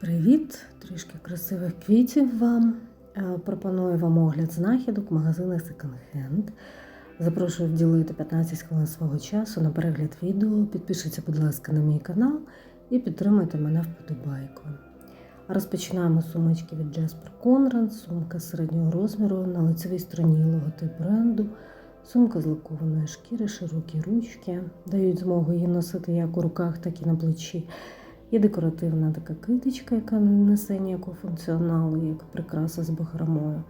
Привіт! Трішки красивих квітів вам. Е, Пропоную вам огляд знахідок в магазинах Second Hand. Запрошую вділити 15 хвилин свого часу на перегляд відео. Підпишіться, будь ласка, на мій канал і підтримайте мене вподобайкою. Розпочинаємо сумочки від Jasper Conrad, сумка середнього розміру на лицевій стороні логотип бренду, сумка з лакованої шкіри, широкі ручки, дають змогу її носити як у руках, так і на плечі. Є декоративна така китичка, яка не несе ніякого функціоналу, як прикраса з бахромою.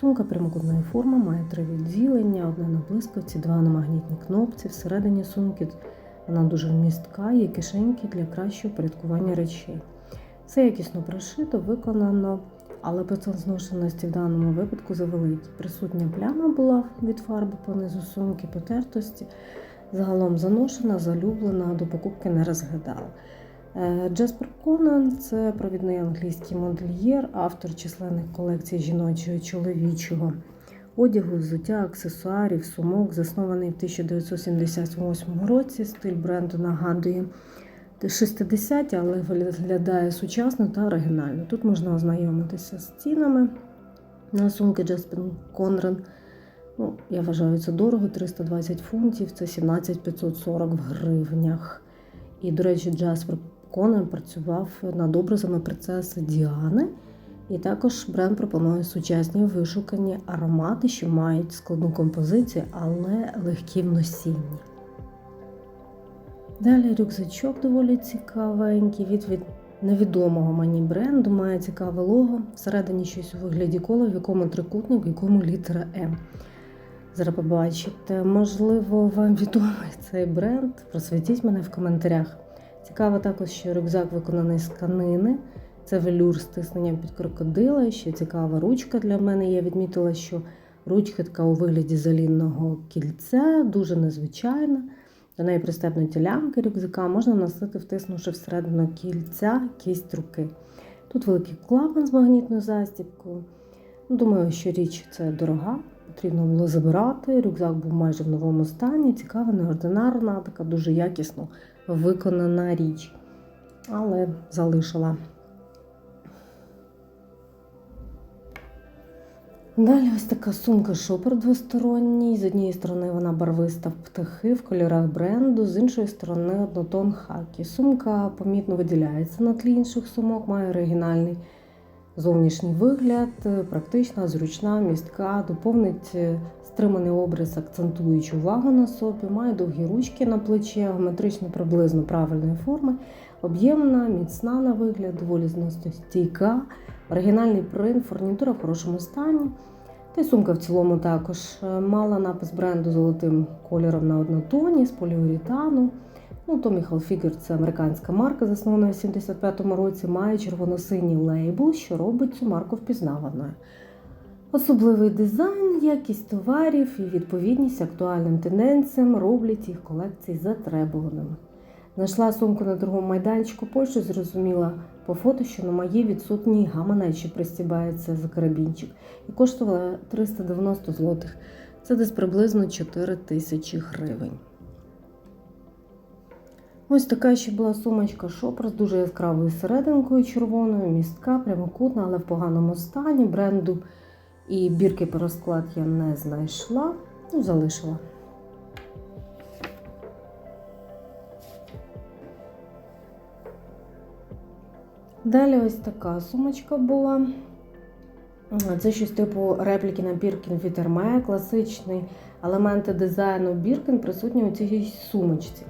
Сумка прямокутної форми, має три відділення, одне на блискавці, два на магнітній кнопці. Всередині сумки вона дуже вмістка, є кишеньки для кращого порядкування речей. Все якісно пришито, виконано, але процент зношеності в даному випадку завеликий. Присутня пляма була від фарби понизу сумки, потертості. Загалом заношена, залюблена, до покупки не розглядала. Джеспер Конан це провідний англійський модельєр, автор численних колекцій жіночого і чоловічого одягу, взуття, аксесуарів, сумок, заснований в 1978 році. Стиль бренду нагадує 60-ті, але виглядає сучасно та оригінально. Тут можна ознайомитися з цінами на сумки Джеспер Конран. Ну, я вважаю, це дорого, 320 фунтів, це 17 540 в гривнях. І, до речі, Джаспер Конан працював над образами принцеси Діани. І також бренд пропонує сучасні вишукані аромати, що мають складну композицію, але легкі в носінні. Далі рюкзачок доволі цікавенький. Від, від невідомого мені бренду має цікаве лого. Всередині щось у вигляді кола, в якому трикутник, в якому літера М. Зараз побачите, можливо, вам відомий цей бренд. Просвітіть мене в коментарях. Цікаво також, що рюкзак виконаний з тканини. Це велюр з тисненням під крокодила. Ще цікава ручка для мене. Я відмітила, що ручка така у вигляді залінного кільця, дуже незвичайна. До неї пристебнуті лямки рюкзака, можна носити, втиснувши всередину кільця кість руки. Тут великий клапан з магнітною застібкою. Думаю, що річ це дорога, потрібно було забирати. Рюкзак був майже в новому стані, цікава, неординарна, така дуже якісно виконана річ. Але залишила. Далі ось така сумка шопер двосторонній. З однієї сторони вона барвиста в птахи в кольорах бренду, з іншої сторони однотон хакі. Сумка помітно виділяється на тлі інших сумок, має оригінальний зовнішній вигляд, практична, зручна, містка, доповнить стриманий образ, акцентуючи увагу на собі, має довгі ручки на плечі, геометрично приблизно правильної форми, об'ємна, міцна на вигляд, доволі зносостійка, оригінальний принт, фурнітура в хорошому стані. Та й сумка в цілому також мала напис бренду золотим кольором на однотоні з поліуретану. Ну, Tommy Hilfiger – це американська марка, заснована в 75-му році, має червоно-синій лейбл, що робить цю марку впізнаваною. Особливий дизайн, якість товарів і відповідність актуальним тенденціям роблять їх колекції затребуваними. Знайшла сумку на другому майданчику Польщі, зрозуміла по фото, що на моїй відсутній гаманець, що пристібається за карабінчик, і коштувала 390 злотих. Це десь приблизно 4 тисячі гривень. Ось така ще була сумочка шопер з дуже яскравою серединкою червоною, містка, прямокутна, але в поганому стані. Бренду і бірки по розклад я не знайшла, ну, залишила. Далі ось така сумочка була. Це щось типу репліки на Біркін Hermès, класичний елементи дизайну Біркін присутні у цій сумочці.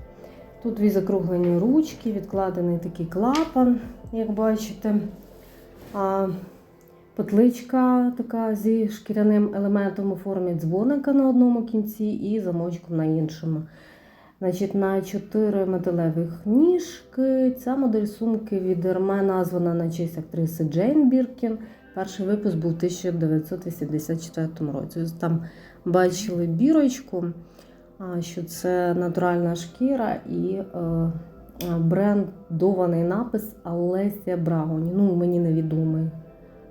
Тут дві закруглені ручки, відкладений такий клапан, як бачите. А, Петличка така зі шкіряним елементом у формі дзвоника на одному кінці і замочком на іншому. Значить, На 4 металевих ніжки. Ця модель сумки від Hermès названа на честь актриси Джейн Біркін. Перший випуск був у 1984 році. Там бачили бірочку що це натуральна шкіра і е, брендований напис Алесія Брауні. Ну, мені невідомий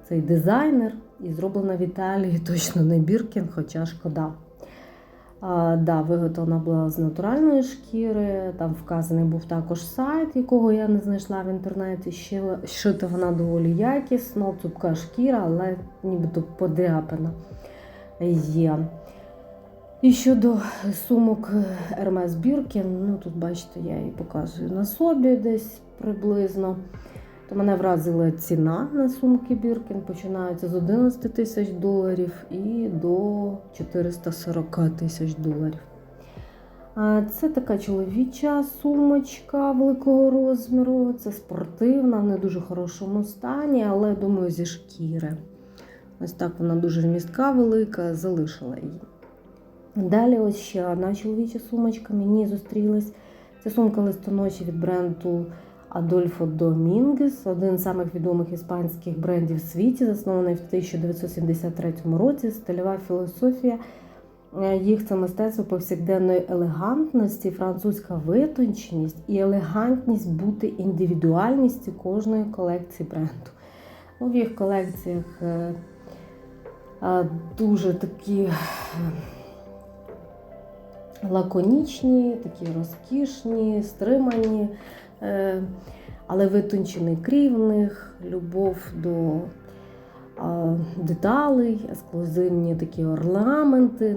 цей дизайнер і зроблена в Італії, точно не Біркін, хоча шкода. А, да, виготовлена була з натуральної шкіри. Там вказаний був також сайт, якого я не знайшла в інтернеті. Шита вона доволі якісно, цупка шкіра, але нібито подряпана є. І щодо сумок Hermes Birkin, ну тут бачите, я її показую на собі десь приблизно. То мене вразила ціна на сумки Біркін. Починається з 11 тисяч доларів і до 440 тисяч доларів. Це така чоловіча сумочка великого розміру. Це спортивна, в не дуже хорошому стані, але думаю, зі шкіри. Ось так вона дуже вмістка велика, залишила її. Далі ось ще одна чоловіча сумочка мені зустрілась. Це сумка листоноші від бренду Адольфо Домінгес, один з самих відомих іспанських брендів в світі, заснований в 1973 році. Стильова філософія е, їх це мистецтво повсякденної елегантності, французька витонченість і елегантність бути індивідуальністю кожної колекції бренду. Ну, В їх колекціях е, е, дуже такі лаконічні, такі розкішні, стримані. Е, але витончений крій них, любов до деталей, ексклюзивні такі орнаменти,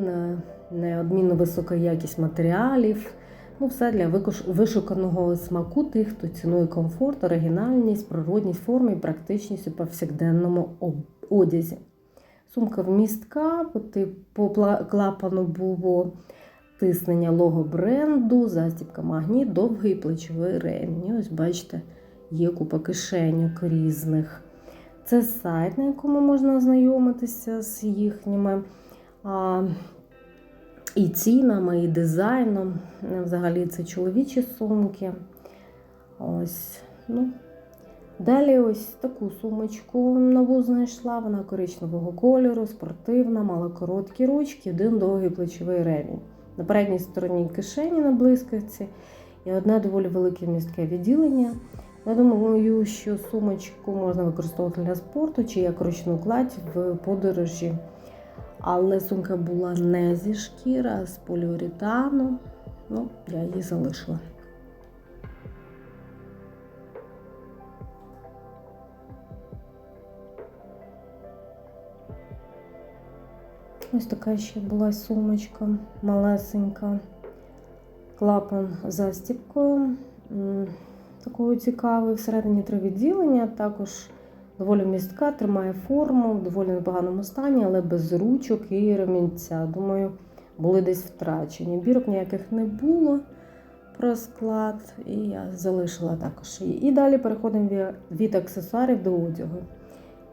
неодмінно висока якість матеріалів. Ну, Все для вишуканого смаку тих, хто цінує комфорт, оригінальність, природність форми і практичність у повсякденному одязі. Сумка вмістка, по клапану було тиснення лого бренду, застібка магніт, довгий плечовий ремінь. Ось, бачите, є купа кишеньок різних. Це сайт, на якому можна ознайомитися з їхніми а, і цінами, і дизайном. Взагалі це чоловічі сумки. Ось, ну. Далі ось таку сумочку нову знайшла. Вона коричневого кольору, спортивна, мала короткі ручки, один довгий плечовий ремінь. На передній стороні кишені на блискавці і одне доволі велике містке відділення. Я думаю, що сумочку можна використовувати для спорту чи як ручну кладь в подорожі. Але сумка була не зі шкіра, а з поліуретану. Ну, я її залишила. Ось така ще була сумочка малесенька, клапан застіпкою. Такою цікавою. Всередині три відділення, також доволі містка, тримає форму, в доволі непоганому стані, але без ручок і ремінця. Думаю, були десь втрачені. Бірок ніяких не було про склад, і я залишила також її. І далі переходимо від аксесуарів до одягу.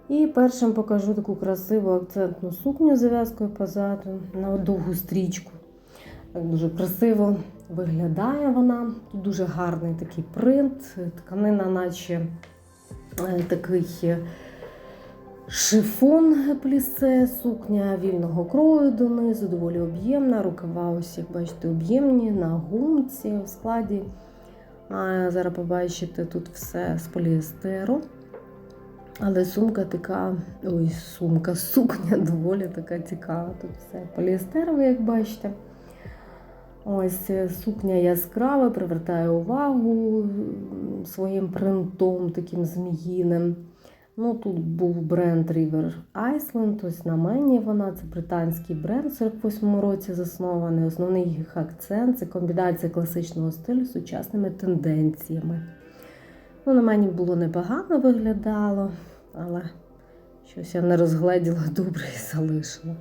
І першим покажу таку красиву акцентну сукню зав'язкою позаду на довгу стрічку. Дуже красиво виглядає вона. Тут дуже гарний такий принт, тканина, наче е, такий шифон плісе, сукня вільного крою донизу, доволі об'ємна. Рукава, ось, як бачите, об'ємні на гумці в складі. А Зараз побачите тут все з поліестеру. Але сумка така, ой, сумка, сукня доволі така цікава. Тут все поліестерове, як бачите. Ось е, сукня яскрава, привертає увагу своїм принтом таким зміїним. Ну, Тут був бренд River Iceland, ось на мені вона, це британський бренд, в 48-му році заснований. Основний їх акцент це комбінація класичного стилю з сучасними тенденціями. Ну, На мені було непогано виглядало, але щось я не розгледіла добре і залишила.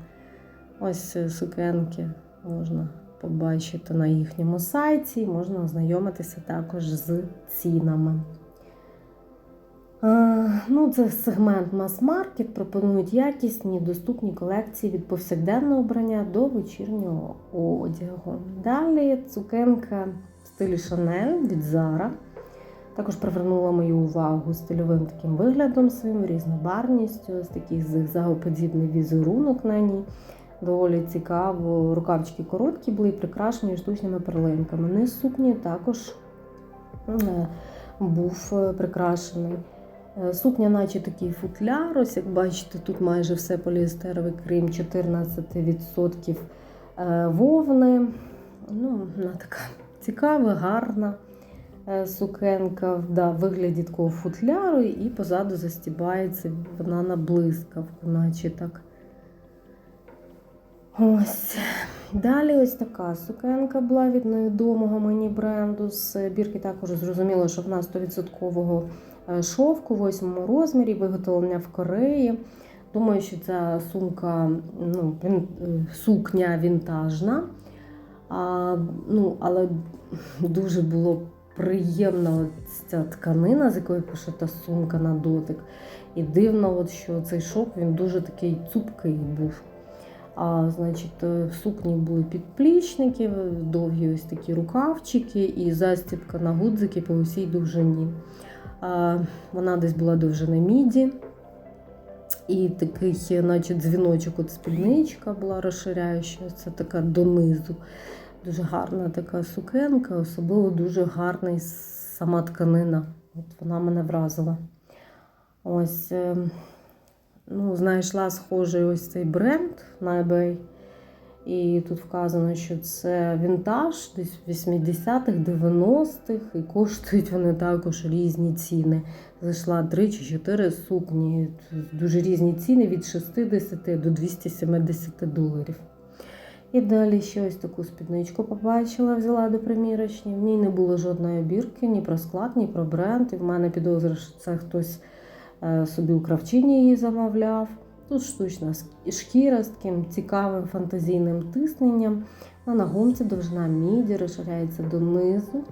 Ось сукенки можна побачити на їхньому сайті, можна ознайомитися також з цінами. Ну, Це сегмент мас-маркет, пропонують якісні, доступні колекції від повсякденного обрання до вечірнього одягу. Далі цукенка в стилі Шанель від Zara. Також привернула мою увагу стильовим таким виглядом своїм, різнобарністю, ось такий зигзагоподібний візерунок на ній. Доволі цікаво. Рукавчики короткі були і прикрашені штучними перлинками. Низ сукні також е, був е, прикрашений. Е, сукня, наче такий футляр. Ось як бачите, тут майже все поліестеровий крім 14% е, вовни. Ну, вона така цікава, гарна е, сукенка да, вигляді такого футляру, і позаду застібається вона на блискавку, наче так. Ось. Далі ось така сукенка була від невідомого мені бренду. З бірки також зрозуміло, що вона 100% е, шовку, в 8 розмірі, виготовлення в Кореї. Думаю, що ця сумка, ну, е, сукня вінтажна. А, ну, але дуже було приємно от ця тканина, з якої пошита сумка на дотик. І дивно, от, що цей шов він дуже такий цупкий був. А, значить, е, в сукні були підплічники, довгі ось такі рукавчики і застібка на гудзики по усій довжині. А, вона десь була довжини міді. І такий, наче дзвіночок, от спідничка була розширяюча, це така донизу. Дуже гарна така сукенка, особливо дуже гарна сама тканина. От Вона мене вразила. Ось, е, ну, знайшла схожий ось цей бренд на eBay. І тут вказано, що це вінтаж десь 80-х, 90-х, і коштують вони також різні ціни. Зайшла 3 чи 4 сукні, дуже різні ціни від 60 до 270 доларів. І далі ще ось таку спідничку побачила, взяла до примірочні. В ній не було жодної обірки, ні про склад, ні про бренд. І в мене підозра, що це хтось е, собі у кравчині її замовляв. Тут штучна шкіра з таким цікавим фантазійним тисненням. На нагомці довжина міді розширяється донизу.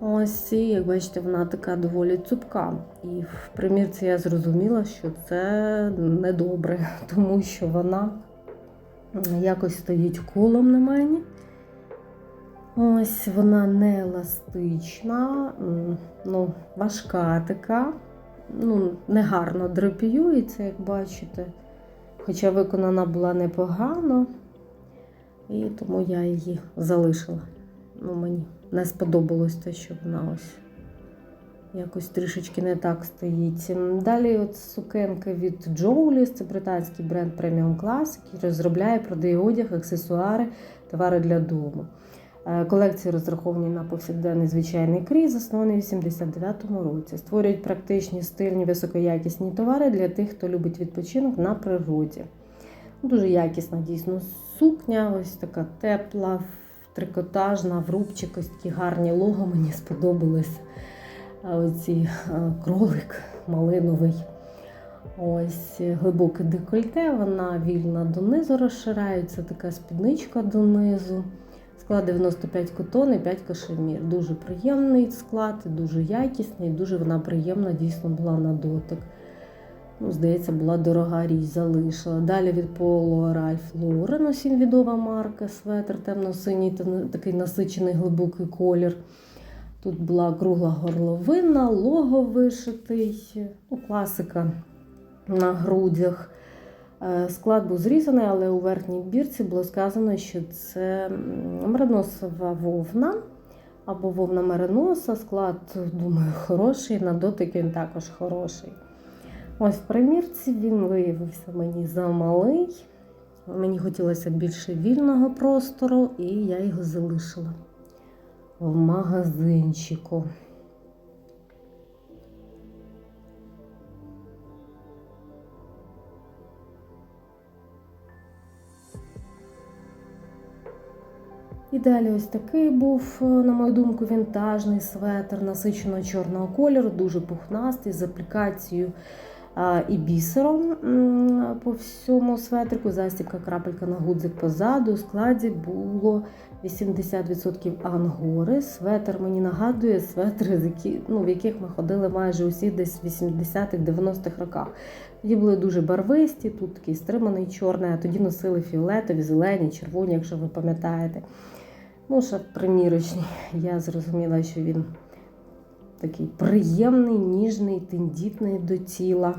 Ось, і, як бачите, вона така доволі цупка. І в примірці я зрозуміла, що це недобре, тому що вона якось стоїть колом на мені. Ось вона не еластична, ну, важка така, ну, негарно драпіюється, як бачите. Хоча виконана була непогано, і тому я її залишила. Ну, Мені не сподобалось те, що вона ось якось трішечки не так стоїть. Далі от сукенка від Джоуліс, це британський бренд преміум клас, який розробляє, продає одяг, аксесуари, товари для дому. Е, колекції розраховані на повсякденний звичайний крій, заснований у 89-му році. Створюють практичні, стильні, високоякісні товари для тих, хто любить відпочинок на природі. Дуже якісна, дійсно, сукня, ось така тепла, трикотажна, в рубчик, ось такі гарні лого, мені сподобались. Оці кролик малиновий. Ось глибоке декольте, вона вільна донизу розширається, така спідничка донизу. Склад 95 котон і 5 кашемір. Дуже приємний склад, дуже якісний, дуже вона приємна, дійсно була на дотик. Ну, Здається, була дорога річ, залишила. Далі від Polo Ralph Lauren, усім відома марка, светр темно-синій, такий насичений глибокий колір. Тут була кругла горловина, лого вишитий, ну, класика на грудях. Е, склад був зрізаний, але у верхній бірці було сказано, що це мериносова вовна або вовна мериноса. Склад, думаю, хороший, на дотик він також хороший. Ось в примірці він виявився мені замалий. Мені хотілося більше вільного простору, і я його залишила в магазинчику. І далі ось такий був, на мою думку, вінтажний светр насичено чорного кольору, дуже пухнастий, з аплікацією і бісером по всьому светрику. Застібка крапелька на гудзик позаду. У складі було 80% ангори. Светр мені нагадує светри, ну, в яких ми ходили майже усі десь в 80-х, 90-х роках. Тоді були дуже барвисті, тут такий стриманий чорний, а тоді носили фіолетові, зелені, червоні, якщо ви пам'ятаєте. Ну, ще примірочні, я зрозуміла, що він такий приємний, ніжний, тендітний до тіла.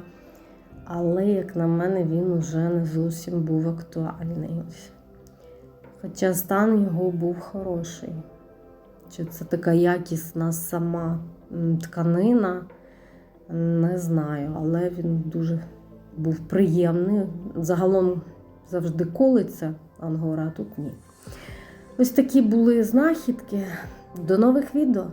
Але, як на мене, він уже не зовсім був актуальний. Хоча стан його був хороший. Чи це така якісна сама тканина, не знаю, але він дуже був приємний. Загалом завжди колиться ангора, а тут ні. Ось такі були знахідки. До нових відео!